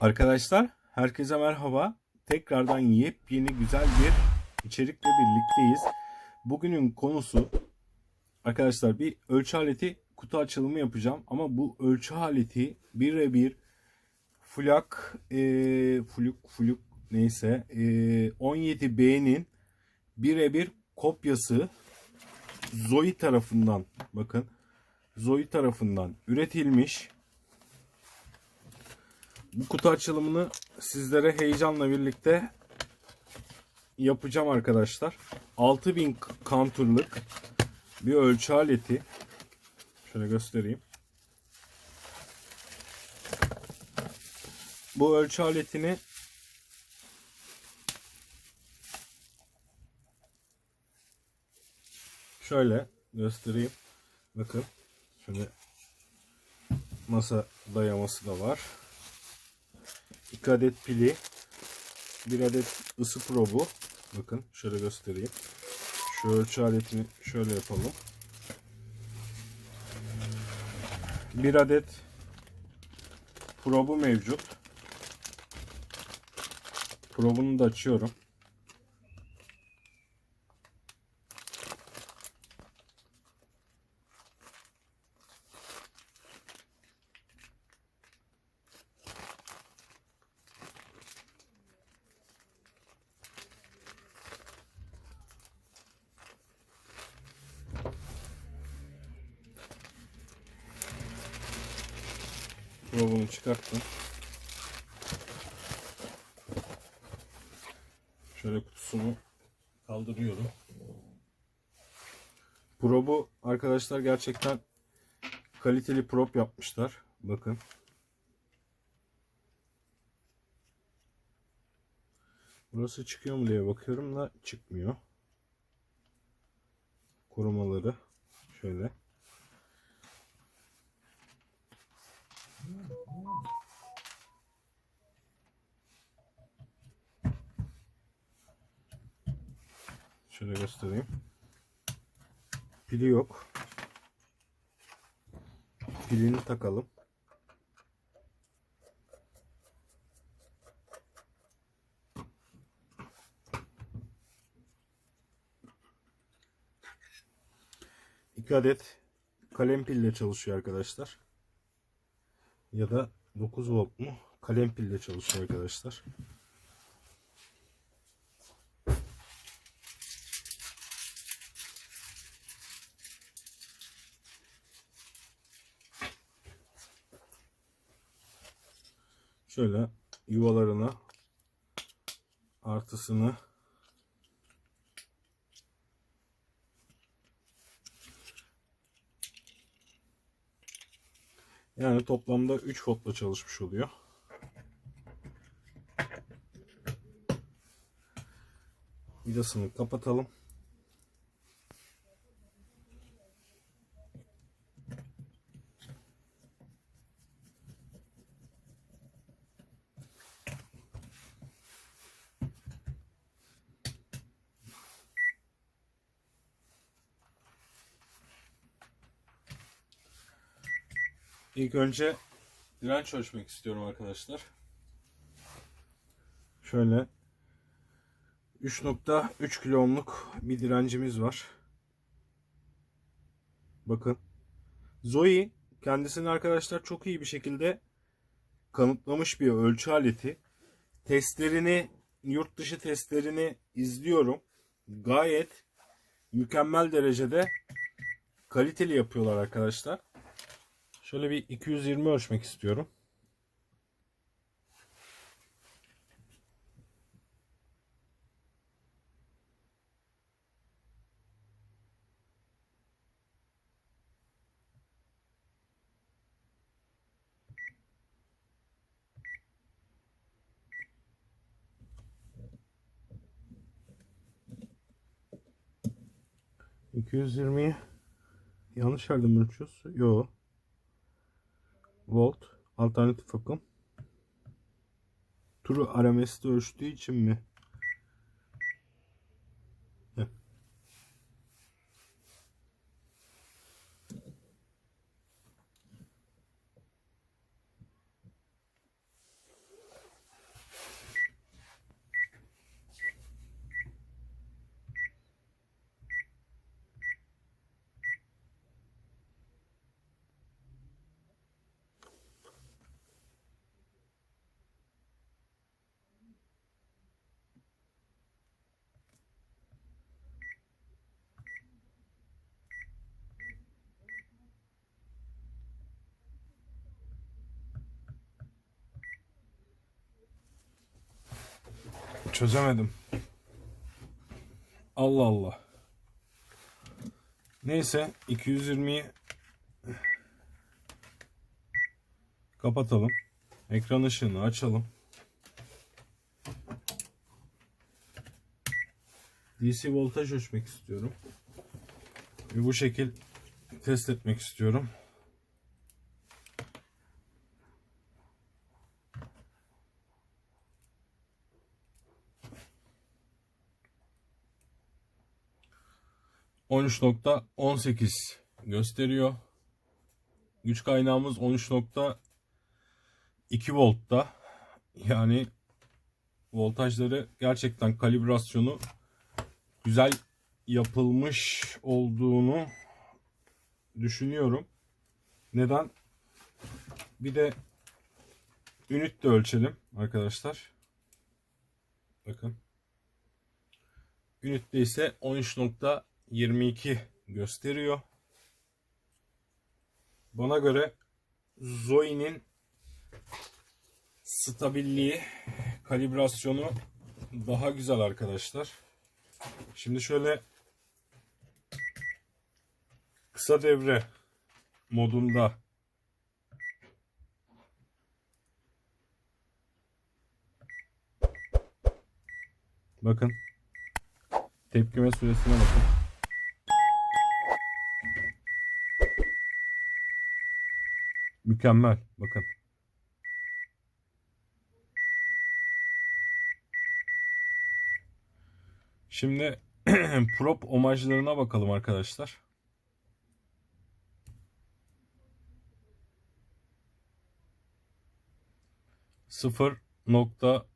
Arkadaşlar herkese merhaba. Tekrardan yepyeni güzel bir içerikle birlikteyiz. Bugünün konusu arkadaşlar bir ölçü aleti kutu açılımı yapacağım. Ama bu ölçü aleti birebir flak e, fluk fluk neyse e, 17B'nin birebir kopyası Zoe tarafından bakın Zoe tarafından üretilmiş bu kutu açılımını sizlere heyecanla birlikte yapacağım arkadaşlar. 6000 counter'lık bir ölçü aleti. Şöyle göstereyim. Bu ölçü aletini şöyle göstereyim. Bakın. Şöyle masa dayaması da var. 2 adet pili, 1 adet ısı probu. Bakın şöyle göstereyim. Şu ölçü aletini şöyle yapalım. 1 adet probu mevcut. Probunu da açıyorum. Probunu çıkarttım. Şöyle kutusunu kaldırıyorum. Probu arkadaşlar gerçekten kaliteli prop yapmışlar. Bakın. Burası çıkıyor mu diye bakıyorum da çıkmıyor. Korumaları şöyle. Şöyle göstereyim. Pili yok. Pilini takalım. İki adet kalem pille çalışıyor arkadaşlar. Ya da 9 volt mu? Kalem pille çalışıyor arkadaşlar. Şöyle yuvalarına artısını yani toplamda 3 voltla çalışmış oluyor. Vidasını kapatalım. İlk önce direnç ölçmek istiyorum arkadaşlar. Şöyle 3.3 kilo ohmluk bir direncimiz var. Bakın. Zoe kendisini arkadaşlar çok iyi bir şekilde kanıtlamış bir ölçü aleti. Testlerini, yurt dışı testlerini izliyorum. Gayet mükemmel derecede kaliteli yapıyorlar arkadaşlar. Şöyle bir 220 ölçmek istiyorum. ...220'yi... ...yanlış yerde ölçüyoruz? Yok volt alternatif akım turu RMS'de ölçtüğü için mi? Çözemedim. Allah Allah. Neyse 220'yi kapatalım. Ekran ışığını açalım. DC voltaj ölçmek istiyorum. Ve bu şekil test etmek istiyorum. %13.18 gösteriyor. Güç kaynağımız 13.2 voltta. Yani voltajları gerçekten kalibrasyonu güzel yapılmış olduğunu düşünüyorum. Neden? Bir de ünit de ölçelim arkadaşlar. Bakın. Ünitte ise 13.22 gösteriyor. Bana göre Zoe'nin stabilliği, kalibrasyonu daha güzel arkadaşlar. Şimdi şöyle kısa devre modunda bakın tepkime süresine bakın. Mükemmel bakın. Şimdi prop omajlarına bakalım arkadaşlar. Sıfır nokta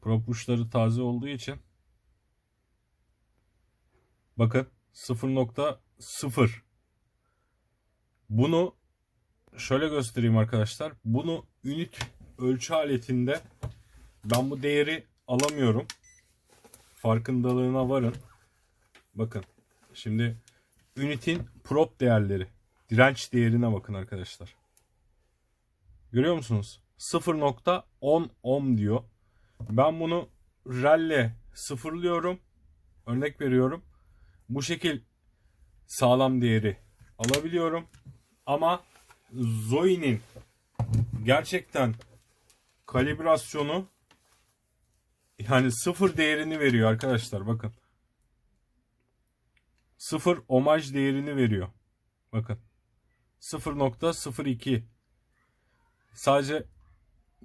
prop uçları taze olduğu için bakın 0.0 bunu şöyle göstereyim arkadaşlar. Bunu ünit ölçü aletinde ben bu değeri alamıyorum. Farkındalığına varın. Bakın. Şimdi Unit'in prop değerleri. Direnç değerine bakın arkadaşlar. Görüyor musunuz? 0.10 ohm diyor. Ben bunu relle sıfırlıyorum. Örnek veriyorum. Bu şekil sağlam değeri alabiliyorum. Ama Zoe'nin gerçekten kalibrasyonu yani sıfır değerini veriyor arkadaşlar bakın. Sıfır omaj değerini veriyor. Bakın. 0.02 Sadece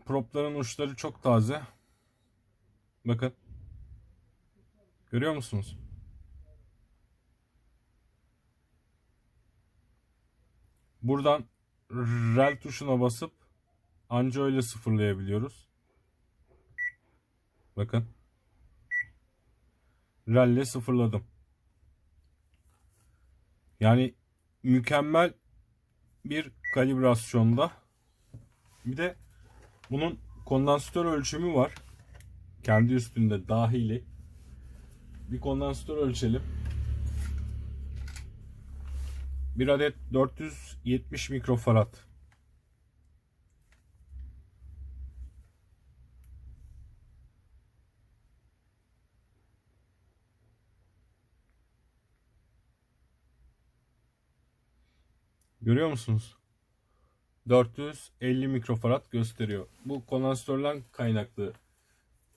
propların uçları çok taze. Bakın. Görüyor musunuz? Buradan rel tuşuna basıp anca öyle sıfırlayabiliyoruz. Bakın. Relle sıfırladım. Yani mükemmel bir kalibrasyonda. Bir de bunun kondansatör ölçümü var. Kendi üstünde dahili. Bir kondansatör ölçelim. Bir adet 470 mikrofarad. Görüyor musunuz? 450 mikrofarad gösteriyor. Bu kondansatörden kaynaklı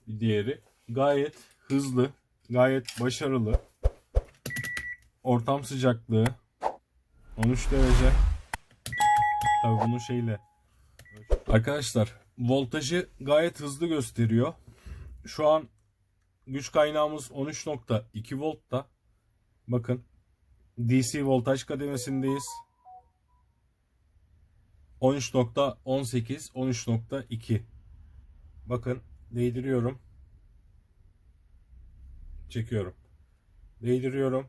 bir diğeri. Gayet hızlı, gayet başarılı. Ortam sıcaklığı 13 derece. Tabii bunu şeyle. Arkadaşlar voltajı gayet hızlı gösteriyor. Şu an güç kaynağımız 13.2 voltta. Bakın DC voltaj kademesindeyiz. 13.18 13.2 Bakın değdiriyorum. Çekiyorum. Değdiriyorum.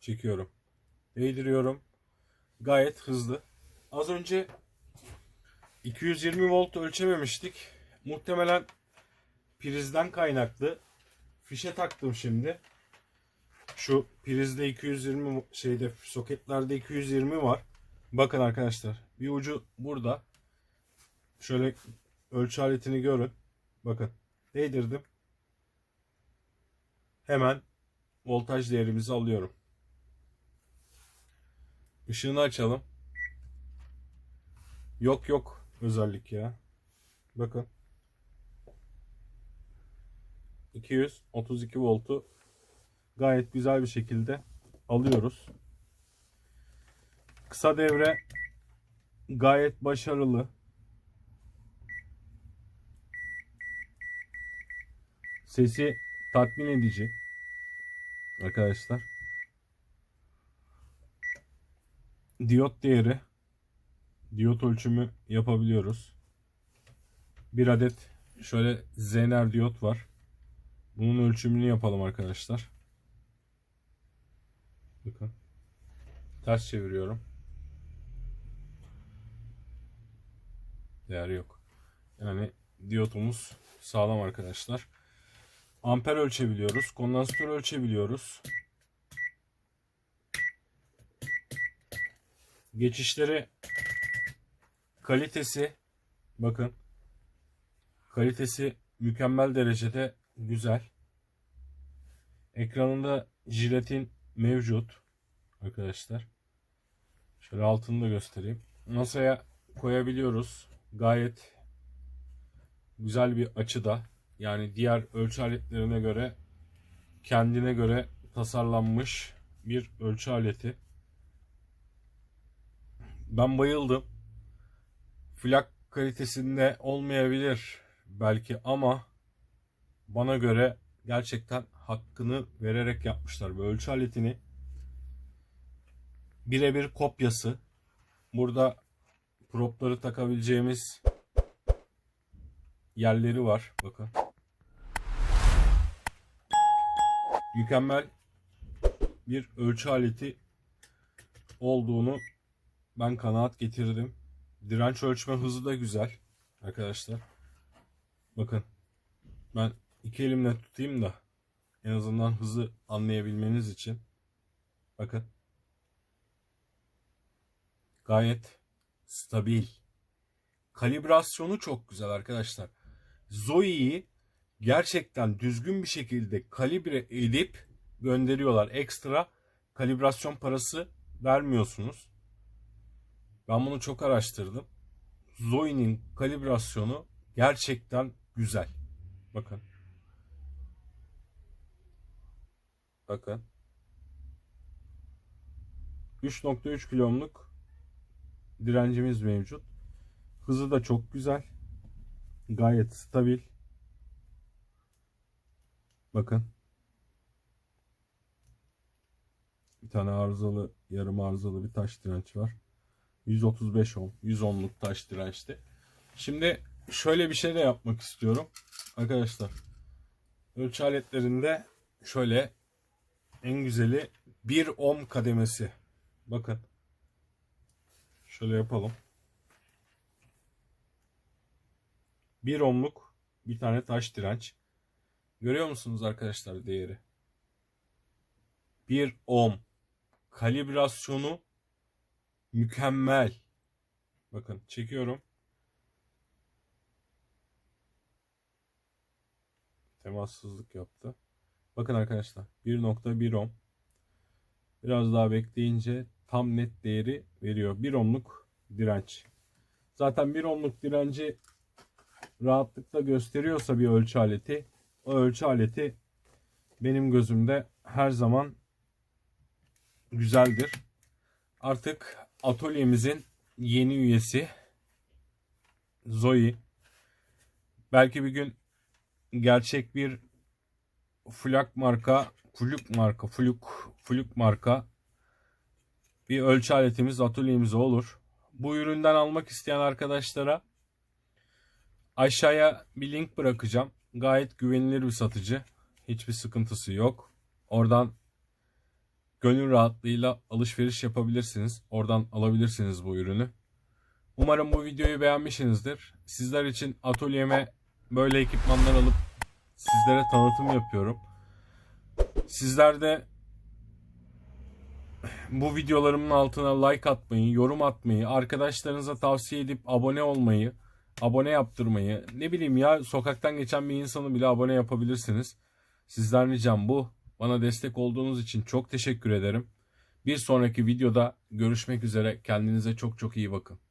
Çekiyorum. Değdiriyorum. Gayet hızlı. Az önce 220 volt ölçememiştik. Muhtemelen prizden kaynaklı. Fişe taktım şimdi. Şu prizde 220 şeyde soketlerde 220 var. Bakın arkadaşlar bir ucu burada. Şöyle ölçü aletini görün. Bakın değdirdim. Hemen voltaj değerimizi alıyorum. Işığını açalım. Yok yok özellik ya. Bakın. 232 voltu gayet güzel bir şekilde alıyoruz. Kısa devre gayet başarılı. Sesi tatmin edici. Arkadaşlar. Diyot değeri diyot ölçümü yapabiliyoruz. Bir adet şöyle Zener diyot var. Bunun ölçümünü yapalım arkadaşlar. Bakın. Ters çeviriyorum. Değer yok. Yani diyotumuz sağlam arkadaşlar. Amper ölçebiliyoruz. Kondansatör ölçebiliyoruz. Geçişleri kalitesi bakın kalitesi mükemmel derecede güzel. Ekranında jiletin mevcut arkadaşlar. Şöyle altını da göstereyim. Masaya koyabiliyoruz. Gayet güzel bir açıda. Yani diğer ölçü aletlerine göre kendine göre tasarlanmış bir ölçü aleti. Ben bayıldım. Flak kalitesinde olmayabilir belki ama bana göre gerçekten hakkını vererek yapmışlar. Bu ölçü aletini birebir kopyası. Burada propları takabileceğimiz yerleri var. Bakın. Mükemmel bir ölçü aleti olduğunu ben kanaat getirdim. Direnç ölçme hızı da güzel arkadaşlar. Bakın ben iki elimle tutayım da en azından hızı anlayabilmeniz için. Bakın. Gayet stabil. Kalibrasyonu çok güzel arkadaşlar. Zoe'yi gerçekten düzgün bir şekilde kalibre edip gönderiyorlar. Ekstra kalibrasyon parası vermiyorsunuz. Ben bunu çok araştırdım. Zoe'nin kalibrasyonu gerçekten güzel. Bakın. Bakın. 3.3 kilomluk direncimiz mevcut. Hızı da çok güzel. Gayet stabil. Bakın. Bir tane arızalı, yarım arızalı bir taş direnç var. 135 ohm, 110'luk taş dirençti. Şimdi şöyle bir şey de yapmak istiyorum. Arkadaşlar. Ölçü aletlerinde şöyle en güzeli 1 ohm kademesi. Bakın. Şöyle yapalım. 1 ohmluk bir tane taş direnç. Görüyor musunuz arkadaşlar değeri? 1 ohm. Kalibrasyonu mükemmel. Bakın çekiyorum. Temassızlık yaptı. Bakın arkadaşlar 1.1 ohm. Biraz daha bekleyince tam net değeri veriyor. 1 ohmluk direnç. Zaten 1 ohmluk direnci rahatlıkla gösteriyorsa bir ölçü aleti o ölçü aleti benim gözümde her zaman güzeldir. Artık atölyemizin yeni üyesi Zoe. Belki bir gün gerçek bir flak marka, fluk marka, fluk, fluk marka bir ölçü aletimiz atölyemize olur. Bu üründen almak isteyen arkadaşlara aşağıya bir link bırakacağım. Gayet güvenilir bir satıcı. Hiçbir sıkıntısı yok. Oradan gönül rahatlığıyla alışveriş yapabilirsiniz. Oradan alabilirsiniz bu ürünü. Umarım bu videoyu beğenmişsinizdir. Sizler için atölyeme böyle ekipmanlar alıp sizlere tanıtım yapıyorum. Sizler de bu videolarımın altına like atmayı, yorum atmayı, arkadaşlarınıza tavsiye edip abone olmayı abone yaptırmayı, ne bileyim ya sokaktan geçen bir insanı bile abone yapabilirsiniz. Sizden ricam bu. Bana destek olduğunuz için çok teşekkür ederim. Bir sonraki videoda görüşmek üzere. Kendinize çok çok iyi bakın.